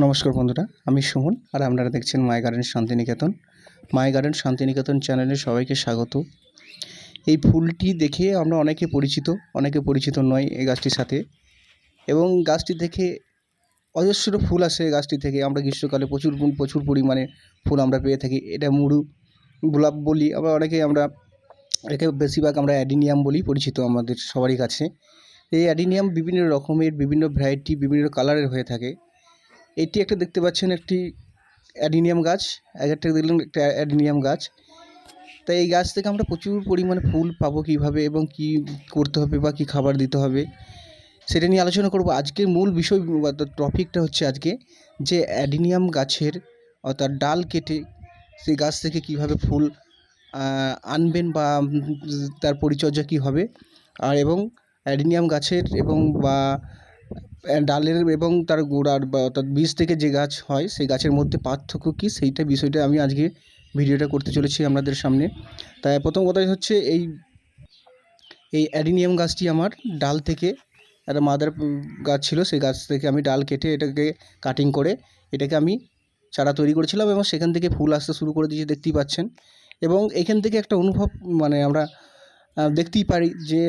নমস্কার বন্ধুরা, আমি সুমন আর আপনারা দেখছেন my garden Santiniketan. My garden Santiniketan চ্যানেলে সবাইকে স্বাগত। এই ফুলটি দেখে আমরা অনেকে পরিচিত অনেকে পরিচিত নয় এই গাছটির সাথে। এবং গাছটি দেখে অজস্র ফুল আসে গাছটি থেকে। আমরা গ্রীষ্মকালে প্রচুর প্রচুর পরিমাণে ফুল আমরা পেয়ে থাকি। এটা মুরু গোলাপ বলি, আবার অনেকে আমরা, একে বেশিরভাগ আমরা অ্যাডিনিয়াম বলি, পরিচিত আমাদের সবারই কাছে। এই অ্যাডিনিয়াম বিভিন্ন রকমের, বিভিন্ন ভ্যারাইটি বিভিন্ন কালারের হয়ে থাকে। এটি একটা দেখতে পাচ্ছেন একটি অ্যাডিনিয়াম গাছ। এক একটা দেখলেন একটা অ্যাডিনিয়াম গাছ। তাই এই গাছ থেকে আমরা প্রচুর পরিমাণে ফুল পাবো কীভাবে এবং কী করতে হবে বা কী খাবার দিতে হবে সেটা নিয়ে আলোচনা করব। আজকের মূল বিষয় টপিকটা হচ্ছে আজকে যে অ্যাডিনিয়াম গাছের অর্থাৎ ডাল কেটে সেই গাছ থেকে কীভাবে ফুল আনবেন বা তার পরিচর্যা কী হবে। আর এবং অ্যাডিনিয়াম গাছের এবং বা ডালের এবং তার গোড়ার বা অর্থাৎ বীজ থেকে যে গাছ হয়, সেই গাছের মধ্যে পার্থক্য কী? সেইটা বিষয়টা আমি আজকে ভিডিওটা করতে চলেছি আপনাদের সামনে। তাই প্রথম কথাই হচ্ছে এই এই অ্যাডিনিয়াম গাছটি আমার ডাল থেকে, একটা মাদার গাছ ছিল, সেই গাছ থেকে আমি ডাল কেটে এটাকে কাটিং করে এটাকে আমি চারা তৈরি করেছিলাম এবং সেখান থেকে ফুল আসতে শুরু করে দিয়েছে, দেখতেই পাচ্ছেন। এবং এখান থেকে একটা অনুভব মানে আমরা দেখতেই পারি যে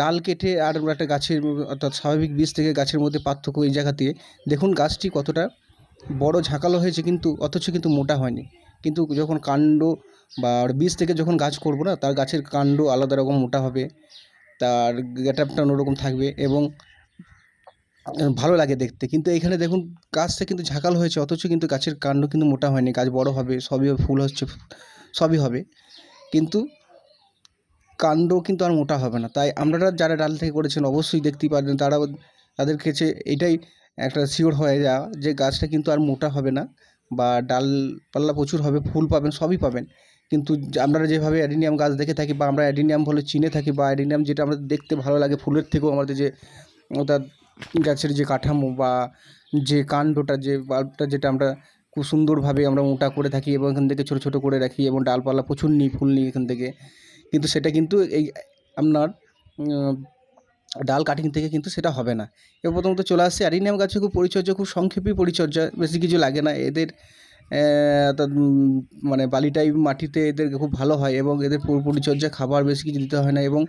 ডাল কেটে আর একটা গাছের অর্থাৎ স্বাভাবিক বীজ থেকে গাছের মধ্যে পার্থক্য এই জায়গা দিয়ে। দেখুন গাছটি কতটা বড় ঝাঁকালো হয়েছে কিন্তু, অথচ কিন্তু মোটা হয়নি। কিন্তু যখন কাণ্ড বা বীজ থেকে যখন গাছ করব না, তার গাছের কাণ্ড আলাদা রকম মোটা হবে, তার গেটআপটা অন্যরকম থাকবে এবং ভালো লাগে দেখতে। কিন্তু এখানে দেখুন গাছটা কিন্তু ঝাঁকালো হয়েছে, অথচ কিন্তু গাছের কাণ্ড কিন্তু মোটা হয়নি। গাছ বড় হবে, সবই ফুল হচ্ছে, সবই হবে। কিন্তু কাণ্ড কিন্তু আর মোটা হবে না। তাই আপনারা যারা ডাল থেকে করেছেন অবশ্যই দেখতেই পারবেন, তারা তাদের কাছে এটাই একটা শিওর হয়ে যাওয়া যে গাছটা কিন্তু আর মোটা হবে না বা ডালপাল্লা প্রচুর হবে, ফুল পাবেন, সবই পাবেন। কিন্তু আমরা যেভাবে অ্যাডিনিয়াম গাছ দেখে থাকি বা আমরা অ্যাডিনিয়াম বলে চিনে থাকি বা অ্যাডিনিয়াম যেটা আমাদের দেখতে ভালো লাগে ফুলের থেকেও আমাদের যে অর্থাৎ গাছের যে কাঠামো বা যে কাণ্ডটা যে বাল্বটা যেটা আমরা খুব সুন্দরভাবে আমরা মোটা করে থাকি এবং এখান থেকে ছোটো ছোটো করে রাখি এবং ডালপালা প্রচুর নিই ফুল নিই এখান থেকে। কিন্তু সেটা কিন্তু এই আপনার ডাল কাটিং থেকে কিন্তু সেটা হবে না। এবার প্রথমত চলে আসছে অ্যারিনিয়াম গাছের খুব পরিচর্যা, খুব সংক্ষেপে পরিচর্যা, বেশি কিছু লাগে না। এদের মানে বালিটাই মাটিতে এদের খুব ভালো হয় এবং এদের পরিচর্যা, খাবার বেশি কিছু দিতে হয় না এবং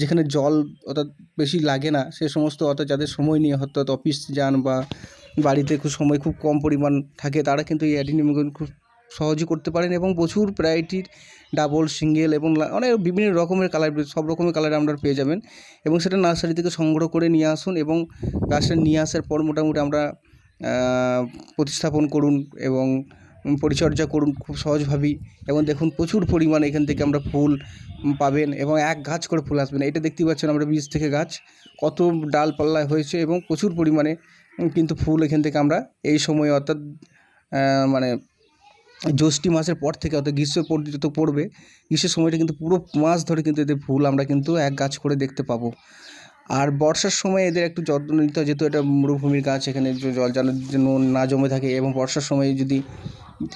যেখানে জল অর্থাৎ বেশি লাগে না, সে সমস্ত অর্থাৎ যাদের সময় নিয়ে অর্থাৎ অফিস যান বা বাড়িতে খুব সময়, খুব কম পরিমাণ থাকে, তারা কিন্তু এই অ্যাডিনিয়ামগুলো খুব সহজে করতে পারেন এবং প্রচুর ভ্যারাইটির ডাবল সিঙ্গেল এবং অনেক বিভিন্ন রকমের কালার সব রকমের কালার আপনারা পেয়ে যাবেন এবং সেটা নার্সারি থেকে সংগ্রহ করে নিয়ে আসুন এবং গাছটা নিয়ে আসার পর মোটামুটি আমরা প্রতিস্থাপন করুন এবং পরিচর্যা করুন খুব সহজভাবেই এবং দেখুন প্রচুর পরিমাণে এখান থেকে আমরা ফুল পাবেন এবং এক গাছ করে ফুল আসবেন এটা দেখতে পাচ্ছেন আমরা বীজ থেকে গাছ, কত ডালপাল্লা হয়েছে এবং প্রচুর পরিমাণে কিন্তু ফুল এখান থেকে আমরা এই সময় অর্থাৎ মানে জ্যৈষ্ঠী মাসের পর থেকে অর্থাৎ গ্রীষ্ম পর্যন্ত পড়বে। গ্রীষ্মের সময়টা কিন্তু পুরো মাস ধরে কিন্তু এদের ফুল আমরা কিন্তু এক গাছ করে দেখতে পাবো। আর বর্ষার সময় এদের একটু যত্ন নিতে হয়, যেহেতু এটা মরুভূমির গাছ, এখানে জল যেন জন্য না জমে থাকে এবং বর্ষার সময় যদি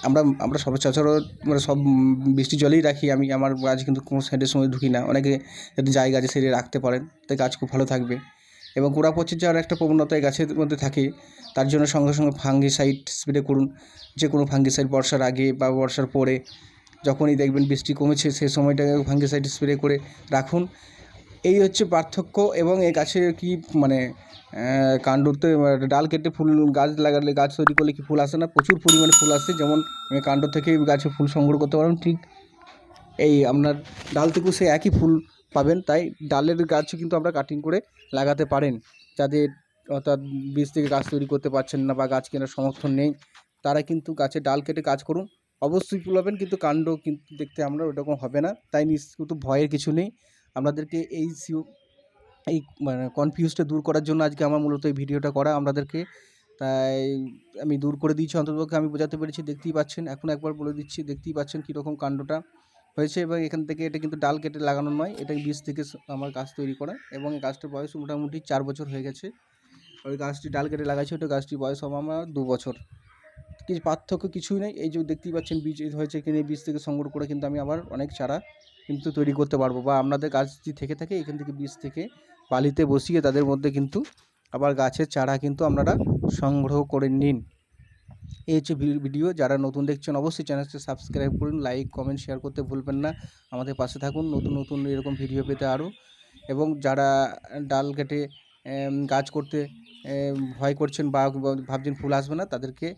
আমরা আমরা সব সচরাচর মানে সব বৃষ্টি জলেই রাখি, আমি, আমার গাছ কিন্তু কোনো সাইডের সময় ঢুকি না। অনেকে যদি জায়গা আছে সেটা রাখতে পারেন তাই গাছ খুব ভালো থাকবে। এবং গোড়া পচে যাওয়ার একটা প্রবণতা এই গাছের মধ্যে থাকে, তার জন্য সঙ্গে সঙ্গে ফাঙ্গিসাইড স্প্রে করুন। যে কোনো ফাঙ্গিসাইড বর্ষার আগে বা বর্ষার পরে যখনই দেখবেন বৃষ্টি কমেছে সেই সময়টাকে ফাঙ্গিসাইড স্প্রে করে রাখুন। এই হচ্ছে পার্থক্য এবং এই গাছের কি মানে কাণ্ডতে ডাল কেটে ফুল গাছ লাগালে গাছ তৈরি করলে কি ফুল আসে না? প্রচুর পরিমাণে ফুল আসে, যেমন আমি কাণ্ড থেকে গাছে ফুল সংগ্রহ করতে পারবেন ঠিক এই আপনার ডাল থেকেও সে একই ফুল পাবেন। তাই ডালের গাছও কিন্তু আমরা কাটিং করে লাগাতে পারেন যাদের অর্থাৎ বীজ থেকে গাছ তৈরি করতে পারছেন না বা গাছ কেনার সমর্থন নেই, তারা কিন্তু গাছের ডাল কেটে কাজ করুন। অবশ্যই ফুল হবেন কিন্তু কাণ্ড কিন্তু দেখতে আমরা ওরকম হবে না, তাই নিশ্চিত ভয়ের কিছু নেই। আপনাদেরকে এই সিও, এই মানে কনফিউজটা দূর করার জন্য আজকে আমার মূলত এই ভিডিওটা করা আপনাদেরকে। তাই আমি দূর করে দিয়েছি অন্ততপক্ষে আমি বোঝাতে পেরেছি, দেখতেই পাচ্ছেন। এখন একবার বলে দিচ্ছি, দেখতেই পাচ্ছেন কীরকম কাণ্ডটা। হয়েছে এবং এখান থেকে এটা কিন্তু ডাল কেটে লাগানো নয়, এটা বীজ থেকে আমার গাছ তৈরি করা এবং এই গাছটার বয়স মোটামুটি চার বছর হয়ে গেছে। ওই গাছটি ডাল কেটে লাগাইছে, ওটা গাছটির বয়স হবে আমার দু বছর। কিছু পার্থক্য কিছুই নেই, এই যে দেখতেই পাচ্ছেন বীজ হয়েছে এই বীজ থেকে সংগ্রহ করে কিন্তু আমি আবার অনেক চারা কিন্তু তৈরি করতে পারব বা আপনাদের গাছ যদি থেকে থাকে, এখান থেকে বীজ থেকে বালিতে বসিয়ে তাদের মধ্যে কিন্তু আবার গাছের চারা কিন্তু আপনারা সংগ্রহ করে নিন। এই হচ্ছে ভিডিও যারা নতুন দেখছেন, অবশ্যই চ্যানেলটি সাবস্ক্রাইব করুন লাইক কমেন্ট শেয়ার করতে ভুলবেন না। আমাদের পাশে থাকুন, নতুন নতুন এরকম ভিডিও পেতে আরও এবং যারা ডাল কেটে গাছ করতে ভয় করছেন বা ভাবছেন ফুল আসবে না, তাদেরকে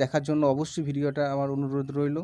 দেখার জন্য অবশ্যই ভিডিওটা আমার অনুরোধ রইল।